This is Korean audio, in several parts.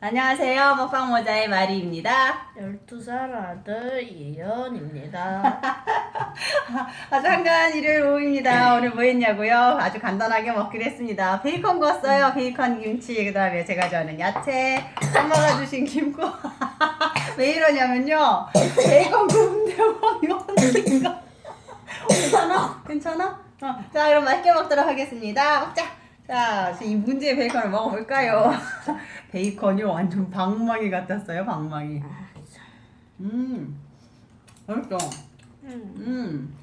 안녕하세요. 먹방 모자의 마리입니다. 12살 아들 이연입니다. 아주 한가한 일요일 오후입니다. 오늘 뭐 했냐고요? 아주 간단하게 먹기로 했습니다. 베이컨 구웠어요. 베이컨 김치, 그 다음에 제가 좋아하는 야채, 엄마가 주신 김고. 왜 이러냐면요. 베이컨 구운데 왕이니까 괜찮아? 괜찮아? 어. 자, 그럼 맛있게 먹도록 하겠습니다. 먹자. 자, 이 문제의 베이컨을 먹어볼까요? 베이컨이 완전 방망이 같았어요, 방망이. 음, 맛있어. 음. 음.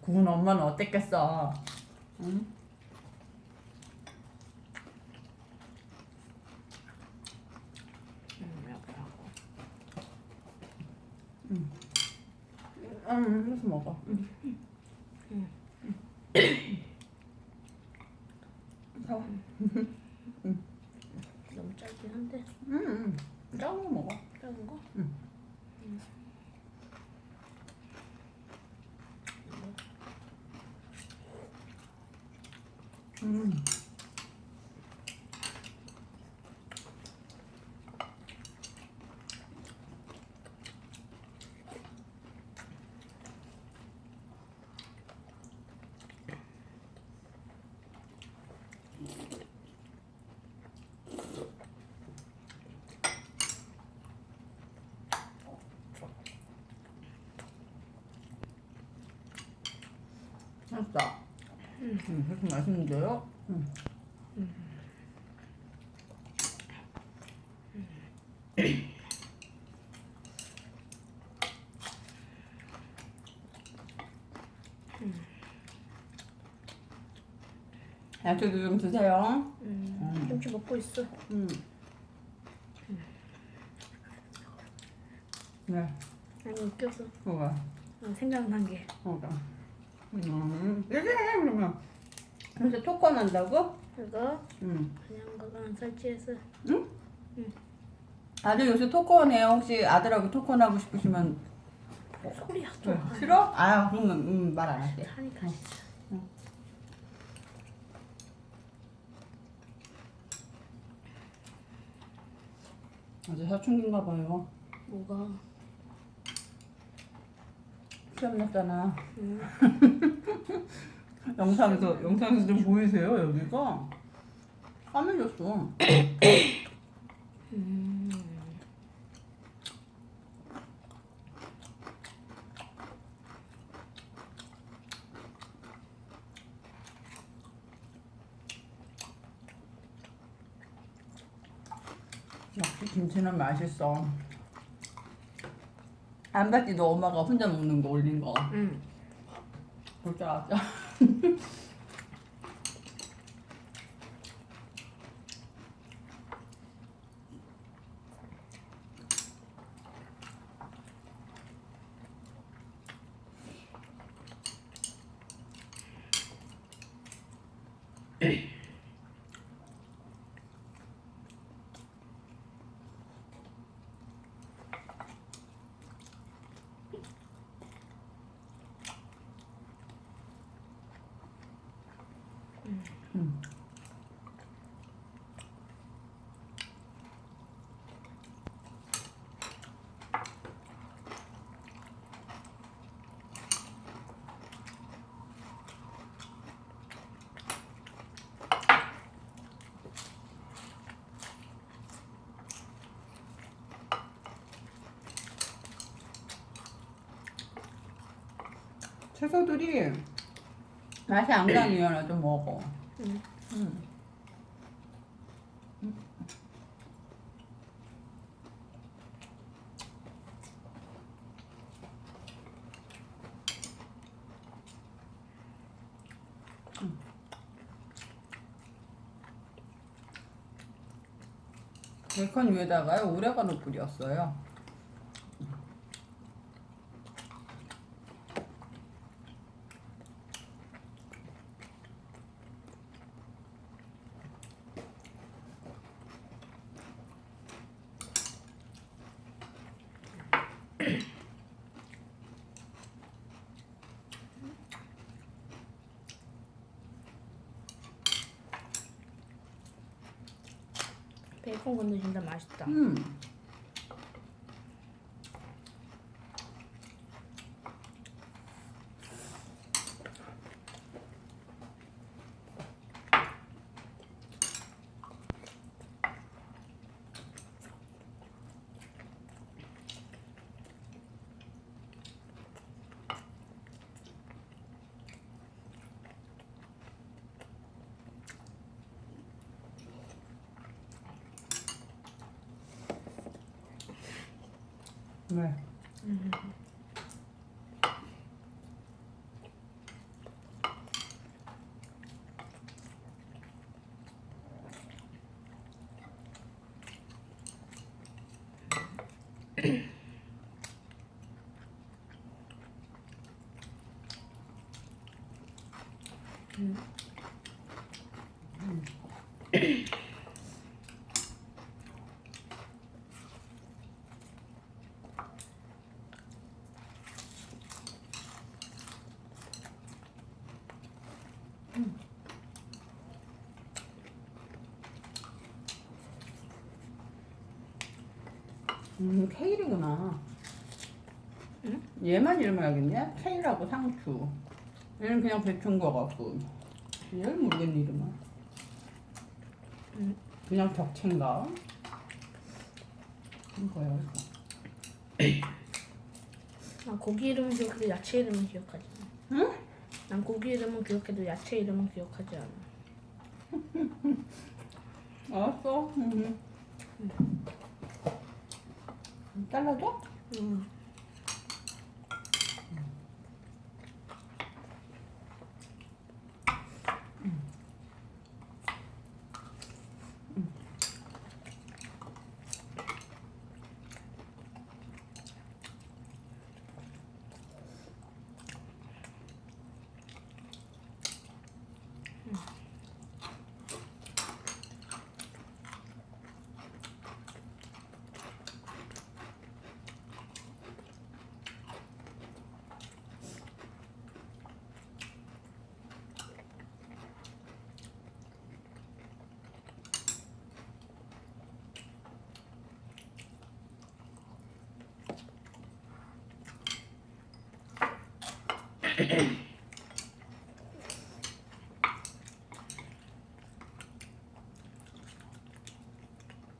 구운 엄마는 어땠겠어? 응? 음, 이렇게 하고. 음, 해서 먹어. 응. 더. 너무 짧긴 한데 음, 작은 거 먹어. 작은 거? 응. 음. 음. 맛있다. 음. 음, 맛있는데요? 음. 야채도 좀 드세요. 음. 음. 김치 먹고 있어. 음. 네, 아니 웃겨서 뭐가? 아, 생각난 게 뭐가? 음, 이렇게 해, 그러면. 그래서 토커 난다고? 이거 음. 그냥 거랑 설치해서 아들 요새 토커네요. 혹시 아들하고 토커 나고 싶으시면 소리야 또. 왜? 싫어? 아 그러면 음, 말 안 할게. 하니까 진짜. 아주 사춘기인가 봐요. 뭐가? 시험 났잖아. 음. 영상에서 영상에서 좀 보이세요 여기가? 까매졌어. 음. 역시 김치는 맛있어. 안 봤지 너 엄마가 혼자 먹는 거 올린 거. 음. 볼줄 알았죠? 음. 채소들이 맛이 안 가니까 좀 먹어. 음. 음. 베이컨 위에다가요 오레가노 뿌렸어요. 건도 진짜 맛있다. 음. 왜? 음, 케일이구나. 응? 얘만 이름 알겠네? 케일하고 상추. 얘는 그냥 배추인 거 같고. 얘를 모르겠네, 이름은. 응. 그냥 격체인가? 이거야, 이거. 난 고기 이름은 기억해도 야채 이름은 기억하지 않아. 응? 난 고기 이름은 기억해도 야채 이름은 기억하지 않아. 알았어. 응. 잘라줘? 응.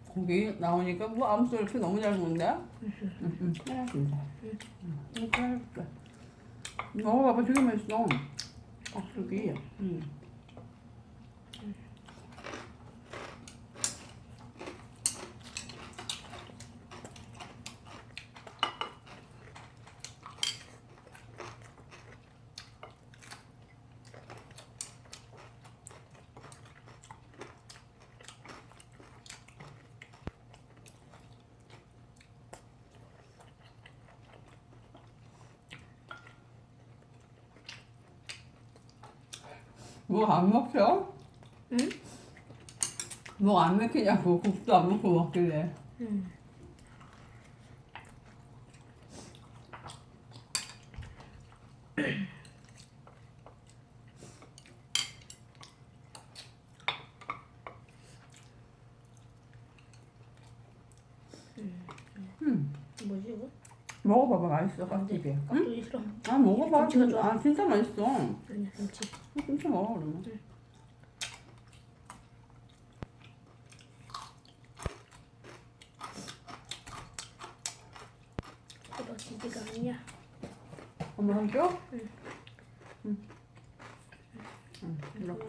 고기 나오니까 뭐 아무튼 이렇게 너무 잘 먹는데? 응, 응, 해야지. 응, 해줄게. 먹어봐봐, 되게 맛있어. 깍두기. 응. 뭐안 먹혀? 응? 뭐 안 먹히냐고 국도 안 먹고 먹길래 응. 음. 뭐지 이거? 먹어봐봐 맛있어 안 돼. 깍두기 응? 깍두기 싫어. 아 먹어봐 김치가 진- 좋아. 아 진짜 맛있어 아니야 김치. 김치 먹어 그러면 그거 지지가 아니야. 엄마 해줘? 응. 응. 응, 이렇게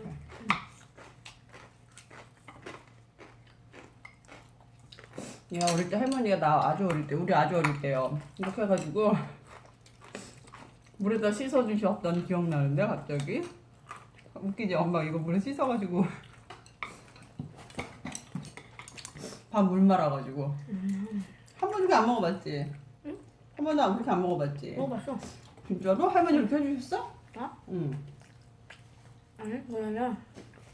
얘가 어릴 때 할머니가 나 아주 어릴 때 우리 아주 어릴 때요 이렇게 해가지고 물에다 씻어 주셨던 기억 나는데 갑자기 웃기지 엄마 이거 물에 씻어가지고 밥 물 말아가지고 한 번도 안 먹어봤지? 응? 한 번도 안 그렇게 안 먹어봤지? 먹어봤어. 진짜로? 할머니 이렇게 해주셨어? 어? 응 아니 뭐냐면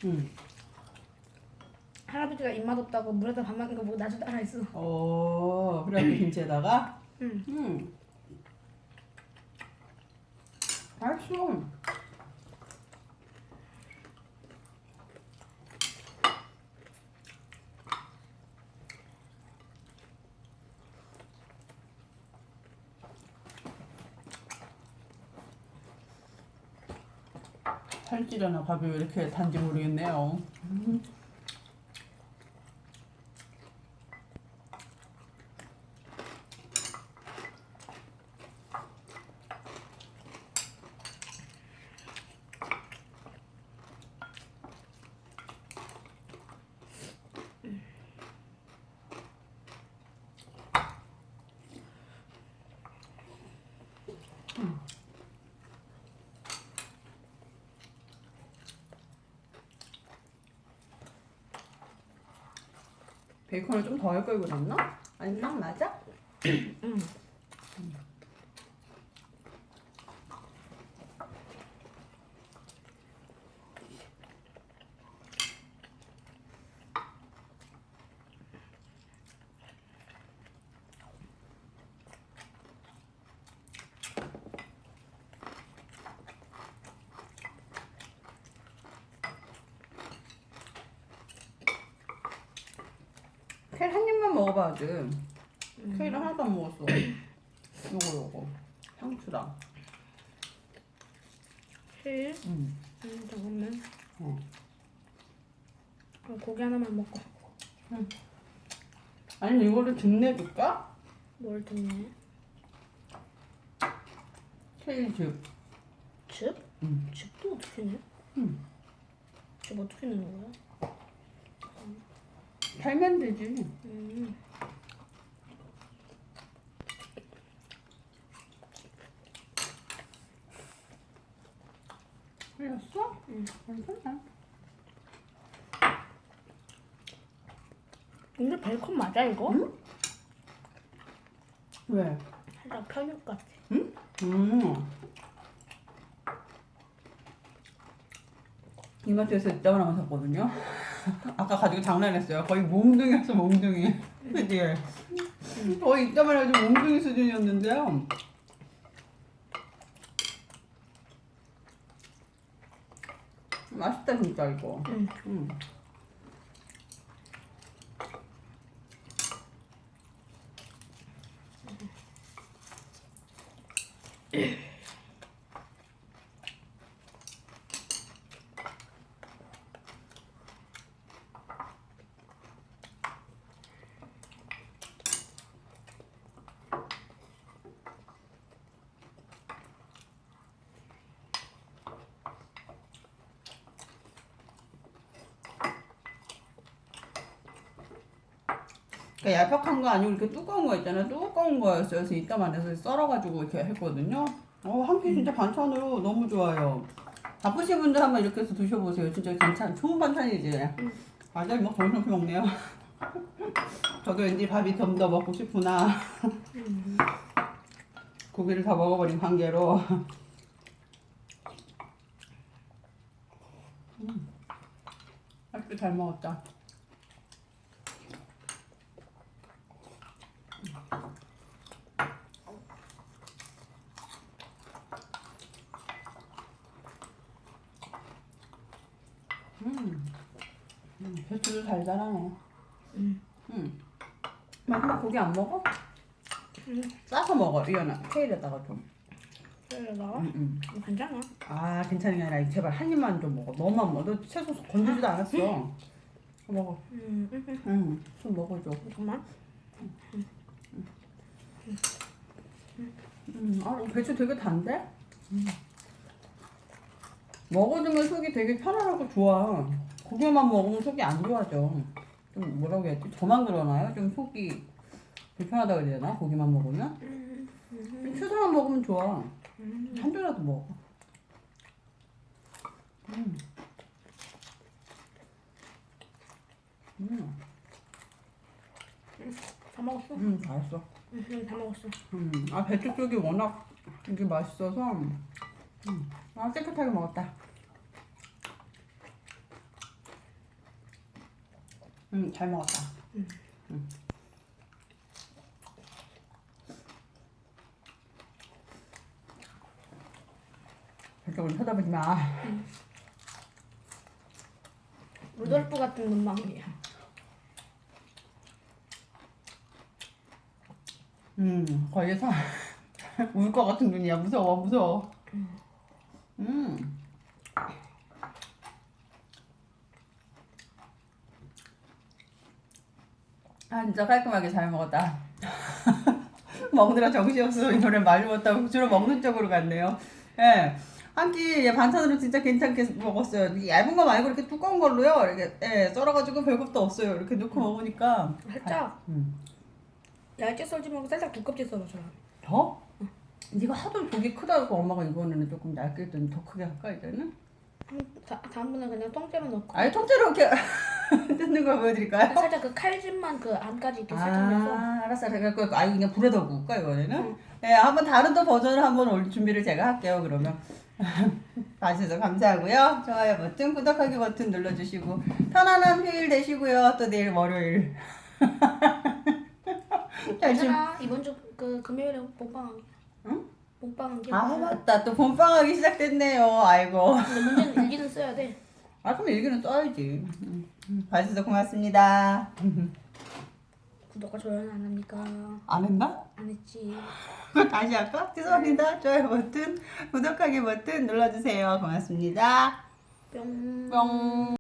응. 할아버지가 입맛 없다고 물에다 밥 먹는 거 보고 나도 따라 했어. 어, 그래갖고 김치에다가 응. 음. 맛있어. 살찌려나 밥이 왜 이렇게 단지 모르겠네요. 베이컨을 좀 더 할 걸 그랬나? 아니 딱 맞아? 응. 케일 한 입만 먹어봐야지. 케일을 하나도 안 먹었어. 요거 요거 상추랑. 실. 음. 음, 잠깐만. 어. 어, 고기 하나만 먹고. 아니 이거를 든내줄까? 뭘 듣네? 케일 즙. 즙? 음. 즙도 어떻게 내? 음. 즙 어떻게 내는 거야? 팔면 되지. 음. 흘렸어? 응. 괜찮아. 근데 베이컨 맞아 이거? 응? 왜? 살짝 편육 같아. 음. 이마트에서 이따만 하면 샀거든요. 아까 가지고 장난했어요. 거의 몽둥이였어 몽둥이. 그지? 거의 이따만 해가지고 몽둥이 수준이었는데요. 맛있다 진짜 이거. 응. 음. 그러니까 얄팍한 거 아니고 이렇게 두꺼운 거 있잖아요. 두꺼운 거였어요. 그래서 이따만 해서 썰어가지고 이렇게 했거든요. 어, 한 끼 진짜 반찬으로 너무 좋아요. 바쁘신 분들 한번 이렇게 해서 드셔보세요. 진짜 괜찮, 좋은 반찬이지. 맞아요, 뭐 정신없이 먹네요. 저도 왠지 밥이 좀 더 먹고 싶구나. 음. 고기를 다 먹어버린 관계로. 음. 맛있게 잘 먹었다. 음, 음 배추도 잘 자라네. 음. 음. 마지막 고기 안 먹어? 음. 싸서 먹어, 이거는. 케일에다가 좀. 그래다가 음, 음. 괜찮아. 아 괜찮은 게 아니라 제발 한 입만 좀 먹어 너만 먹어 너 채소 건들지도 않았어 먹어 음, 음, 음. 응좀 먹어줘 잠깐만. 음 아 배추 되게 단데 음. 먹어주면 속이 되게 편안하고 좋아 고기만 먹으면 속이 안 좋아져 좀 뭐라고 해야 지 저만 그러나요? 좀 속이 불편하다고 해야 되나? 고기만 먹으면 음, 음, 좀 채소만 먹으면 좋아 음. 한 조라도 먹어 음. 음. 다 먹었어? 음, 잘했어. 응, 다 먹었어. 음, 아 배추 쪽이 워낙 이게 맛있어서, 음, 아 깨끗하게 먹었다. 음, 잘 먹었다. 음. 음. 그쪽으로 쳐다보지 마. 루돌프 같은 눈망울이야. 음, 거기서 울 것 같은 눈이야. 무서워, 무서워. 음. 아, 진짜 깔끔하게 잘 먹었다. 먹느라 정신없어서 이번엔 많이 먹었다고 주로 먹는 쪽으로 갔네요. 예. 한 끼 반찬으로 진짜 괜찮게 먹었어요. 얇은 거 말고 이렇게 두꺼운 걸로요. 이렇게 예, 썰어가지고 별것도 없어요. 이렇게 넣고 먹으니까. 살짝 음. 얇게 썰지 말고 살짝 두껍게 썰어줘. 더? 네가 하도 독이 크다고 엄마가 이번에는 조금 얇게 했더니 더 크게 할까 이제는? 음, 다, 다음번에 그냥 통째로 넣고 아니 통째로 이렇게 뜯는 걸 보여드릴까요? 살짝 그 칼집만 그 안까지 이렇게 살짝 내서 아 알았어 그래갖고 아유 그냥 불에다 구울까 이번에는? 응. 네 한번 다른 또 버전을 한번 올 준비를 제가 할게요 그러면 봐주셔서 감사하고요 좋아요 버튼 구독하기 버튼 눌러주시고 편안한 휴일 되시고요 또 내일 월요일 잘 좀- 괜찮아 이번 주 그 금요일에 몸빵하기. 응? 몸빵하기. 아 맞다 또 봄방학이 시작됐네요 아이고 근데 문제는 일기는 써야 돼. 아 그럼 일기는 써야지. 음, 봐주셔서 고맙습니다. 구독과 좋아요는 안 합니까? 안 했나? 안 했지. 다시 할까? 죄송합니다. 좋아요 버튼, 구독하기 버튼 눌러주세요. 고맙습니다. 뿅. 뿅.